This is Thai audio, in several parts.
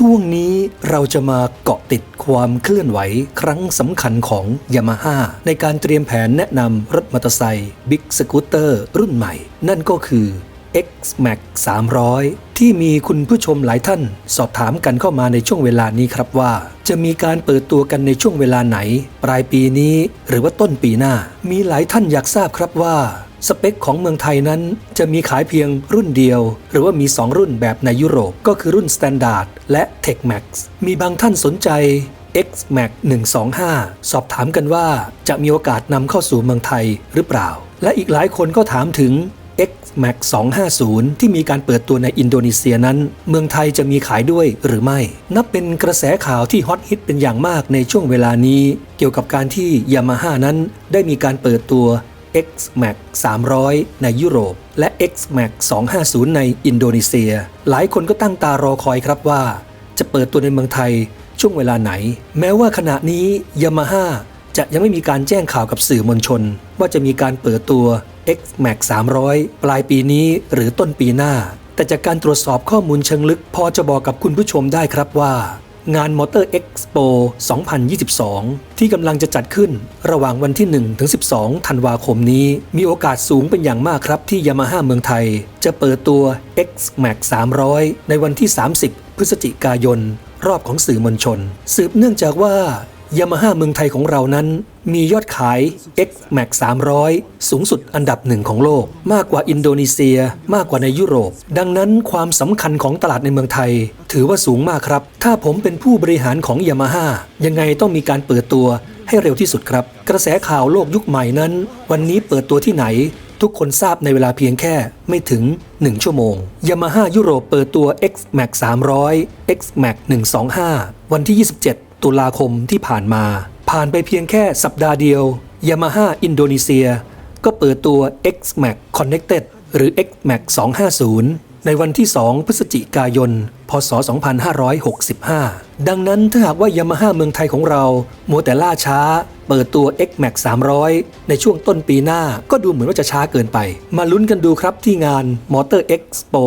ช่วงนี้เราจะมาเกาะติดความเคลื่อนไหวครั้งสำคัญของ Yamaha ในการเตรียมแผนแนะนำรถมอเตอร์ไซค์ Big Scooter รุ่นใหม่ นั่นก็คือ X-Max 300 ที่มีคุณผู้ชมหลายท่าน สอบถามกันเข้ามาในช่วงเวลานี้ครับว่า จะมีการเปิดตัวกันในช่วงเวลาไหน ปลายปีนี้หรือว่าต้นปีหน้า มีหลายท่านอยากทราบครับว่า สเปคของเมืองไทยนั้นจะมีขายเพียงรุ่นเดียว หรือว่ามี 2 รุ่นแบบในยุโรปก็คือรุ่น Standard และ Tech Max มีบางท่านสนใจ X Max 125 สอบถามกันว่าจะมีโอกาสนำเข้าสู่เมืองไทยหรือเปล่า และอีกหลายคนก็ถามถึง X Max 250 ที่มีการเปิดตัวในอินโดนีเซียนั้น เมืองไทยจะมีขายด้วยหรือไม่ นับเป็นกระแสข่าวที่ฮอตฮิตเป็นอย่างมากในช่วงเวลานี้ เกี่ยวกับการที่ยามาฮ่านั้นได้มีการเปิดตัว X Max 300 ในยุโรป และ X Max 250 ในอินโดนีเซีย หลายคนก็ตั้งตารอคอยครับว่า จะเปิดตัวในเมืองไทยช่วงเวลาไหน แม้ว่าขณะนี้ยามาฮ่าจะยังไม่มีการแจ้งข่าวกับสื่อมวลชน ว่าจะมีการเปิดตัว X Max 300 ปลายปีนี้หรือต้นปีหน้า แต่จากการตรวจสอบข้อมูลเชิงลึกพอจะบอกกับคุณผู้ชมได้ครับว่า งาน Motor Expo 2022 ที่กำลังจะจัดขึ้นระหว่างวันที่ 1 ถึง 12 ธันวาคมนี้ มีโอกาสสูงเป็นอย่างมากครับที่ยามาฮ่าเมืองไทย จะเปิดตัว X Max 300 ในวันที่ 30 พฤศจิกายน รอบของสื่อมวลชน สืบเนื่องจากว่า ยามาฮ่าเมืองไทยของเรานั้นมียอดขาย X Max 300 สูงสุดอันดับหนึ่งของโลก มากกว่าอินโดนีเซีย มากกว่าในยุโรป ดังนั้นความสำคัญของตลาดในเมืองไทย ถือว่าสูงมากครับ ถ้าผมเป็นผู้บริหารของยามาฮ่ายังไงต้องมีการเปิดตัวให้เร็วที่สุดครับ กระแสข่าวโลกยุคใหม่นั้น วันนี้เปิดตัวที่ไหน ทุกคนทราบในเวลาเพียงแค่ไม่ถึง 1 ชั่วโมง Yamaha ยุโรปเปิดตัว X Max 300 X Max 125 วันที่ 27 ตุลาคมที่ผ่านมา ผ่านไปเพียงแค่สัปดาห์เดียว Yamaha อินโดนีเซีย ก็เปิดตัว X Max Connected หรือ X Max 250 ในวันที่ 2 พฤศจิกายน พศ 2565 ดังนั้นถ้าหากว่ายามาฮ่าเมืองไทยของเรา มัวแต่ล่าช้า เปิดตัว X Max 300 ในช่วงต้นปีหน้าก็ดูเหมือนว่าจะช้าเกินไป มาลุ้นกันดูครับที่งาน Motor Expo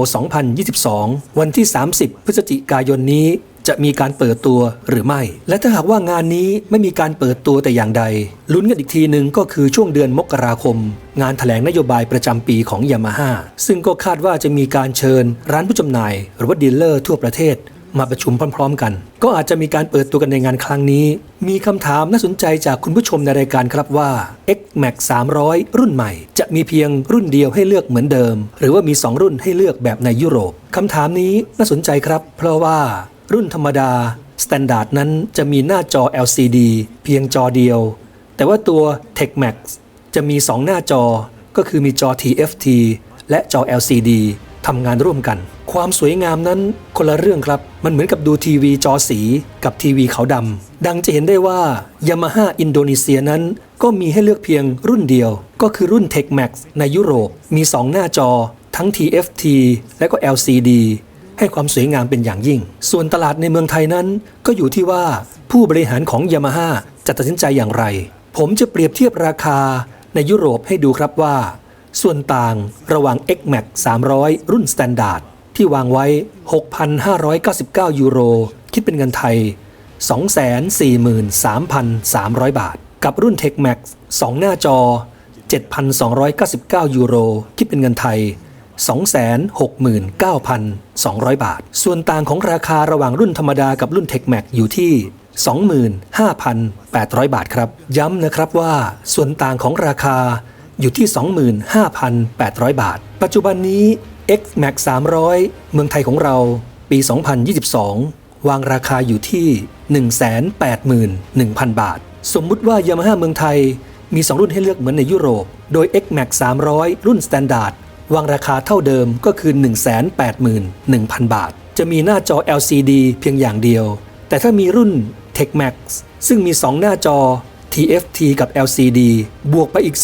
2022 วันที่ 30 พฤศจิกายนนี้ จะมีการเปิดตัวหรือไม่ และถ้าหากว่างานนี้ไม่มีการเปิดตัวแต่อย่างใด ลุ้นกันอีกทีหนึ่งก็คือช่วงเดือนมกราคม งานถแถลงนโยบายประจำปีของยามาฮ่าซึ่งก็คาดว่าจะมีการเชิญร้านผู้จำหน่าย หรือว่าดีลเลอร์ทั่วประเทศมาประชุมพร้อม ๆ กัน ก็อาจจะมีการเปิดตัวกันในงานครั้งนี้ มีคำถามน่าสนใจจากคุณผู้ชมในรายการครับว่า X Max 300 รุ่นใหม่ จะมีเพียงรุ่นเดียวให้เลือกเหมือนเดิม หรือว่ามี 2 รุ่นให้เลือกแบบในยุโรปคำถามนี้น่าสนใจครับ เพราะว่า รุ่นธรรมดา Standard นั้นจะมีหน้าจอ LCD เพียงจอเดียว แต่ว่าตัว Tech Max จะมี 2 หน้าจอ ก็คือมีจอ TFT และจอ LCD ทำงานร่วมกัน ความสวยงามนั้นคนละเรื่องครับ มันเหมือนกับดูทีวีจอสีกับทีวีขาวดำ ดังจะเห็นได้ว่า Yamaha อินโดนีเซียนั้น ก็มีให้เลือกเพียงรุ่นเดียว ก็คือรุ่น Tech Max ในยุโรป มี 2 หน้าจอ ทั้ง TFT และก็ LCD ให้ความสวยงามเป็นอย่างยิ่ง ส่วนตลาดในเมืองไทยนั้น ก็อยู่ที่ว่าผู้บริหารของยามาฮ่าจะตัดสินใจอย่างไร ผมจะเปรียบเทียบราคาในยุโรปให้ดูครับว่า ส่วนต่างระหว่าง X Max 300 รุ่น Standard ที่วางไว้ 6,599 ยูโร คิดเป็นเงินไทย 243,300 บาท กับรุ่น Tech Max 2 หน้าจอ 7,299 ยูโร คิดเป็นเงินไทย 269,200 บาท ส่วนต่างของราคาระหว่างรุ่นธรรมดากับรุ่น Tech Max อยู่ที่25,800 บาทครับ ย้ำนะครับว่าส่วนต่างของราคาอยู่ที่ 25,800 บาท ปัจจุบันนี้ X Max 300 เมืองไทยของเราปี 2022 วางราคาอยู่ที่ 181,000 บาท สมมุติว่ายามาฮ่าเมืองไทยมี 2 รุ่นให้เลือกเหมือนในยุโรป โดย X Max 300 รุ่น Standard วางราคาเท่าเดิมก็คือ 181,000 บาท จะมีหน้าจอ LCD เพียงอย่างเดียว แต่ถ้ามีรุ่น Tech Max ซึ่งมี 2 หน้าจอ TFT กับ LCD บวกไปอีก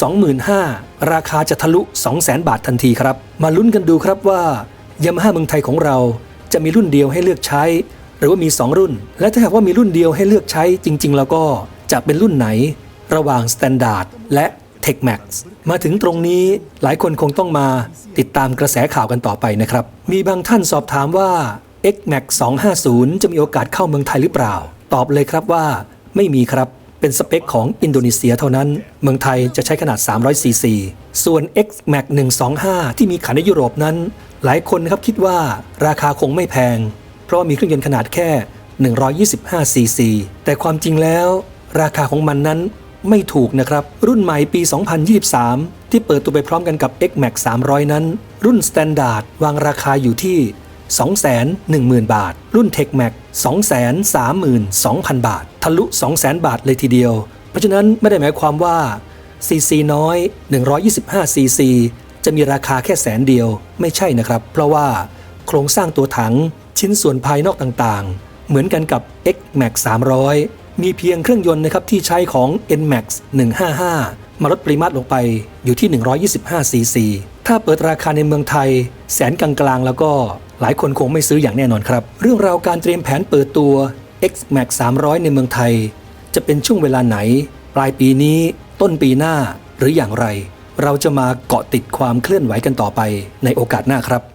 25,000 ราคาจะทะลุ 200,000 บาททันทีครับ มาลุ้นกันดูครับว่ายามาฮ่าเมืองไทยของเราจะมีรุ่นเดียวให้เลือกใช้ หรือว่ามี 2 รุ่น และถ้าหากว่ามีรุ่นเดียวให้เลือกใช้จริง ๆ แล้วก็จะเป็นรุ่นไหน ระหว่าง Standard และ Tech Max มาถึงตรงนี้หลายคนคงต้องมาติดตามกระแสข่าวกันต่อไปนะครับ มีบางท่านสอบถามว่า X Max 250 จะมีโอกาสเข้าเมืองไทยหรือเปล่า ตอบเลยครับว่าไม่มีครับเป็นสเปคของอินโดนีเซียเท่านั้น เมืองไทยจะใช้ขนาด 300ซีซีส่วน X Max 125 ที่มีขายในยุโรปนั้น หลายคนนะครับคิดว่าราคาคงไม่แพง เพราะมีเครื่องยนต์ขนาดแค่ 125ซีซีแต่ความจริงแล้ว ราคาของมันนั้น ไม่ถูกนะครับ รุ่นใหม่ปี 2023 ที่เปิดตัวไปพร้อมกันกับ X Max 300 นั้น รุ่น Standard วางราคาอยู่ที่ 210,000 บาท รุ่น Tech Max 232,000 บาท ทะลุ 200,000 บาทเลยทีเดียว เพราะฉะนั้นไม่ได้หมายความว่า CC น้อย 125 CC จะมีราคาแค่แสนเดียวไม่ใช่นะครับ เพราะว่าโครงสร้างตัวถังชิ้นส่วนภายนอกต่างๆ เหมือนกันกับ X Max 300 มีเพียงเครื่องยนต์นะครับที่ใช้ของ NMAX 155 มาลดปริมาตรลงไปอยู่ที่ 125 cc ถ้าเปิดราคาในเมืองไทย แสนกลางๆ แล้วก็หลายคนคงไม่ซื้ออย่างแน่นอนครับ เรื่องราวการเตรียมแผนเปิดตัว X Max 300 ในเมืองไทย จะเป็นช่วงเวลาไหน ปลายปีนี้ ต้นปีหน้าหรืออย่างไร เราจะมาเกาะติดความเคลื่อนไหวกันต่อไปในโอกาสหน้าครับ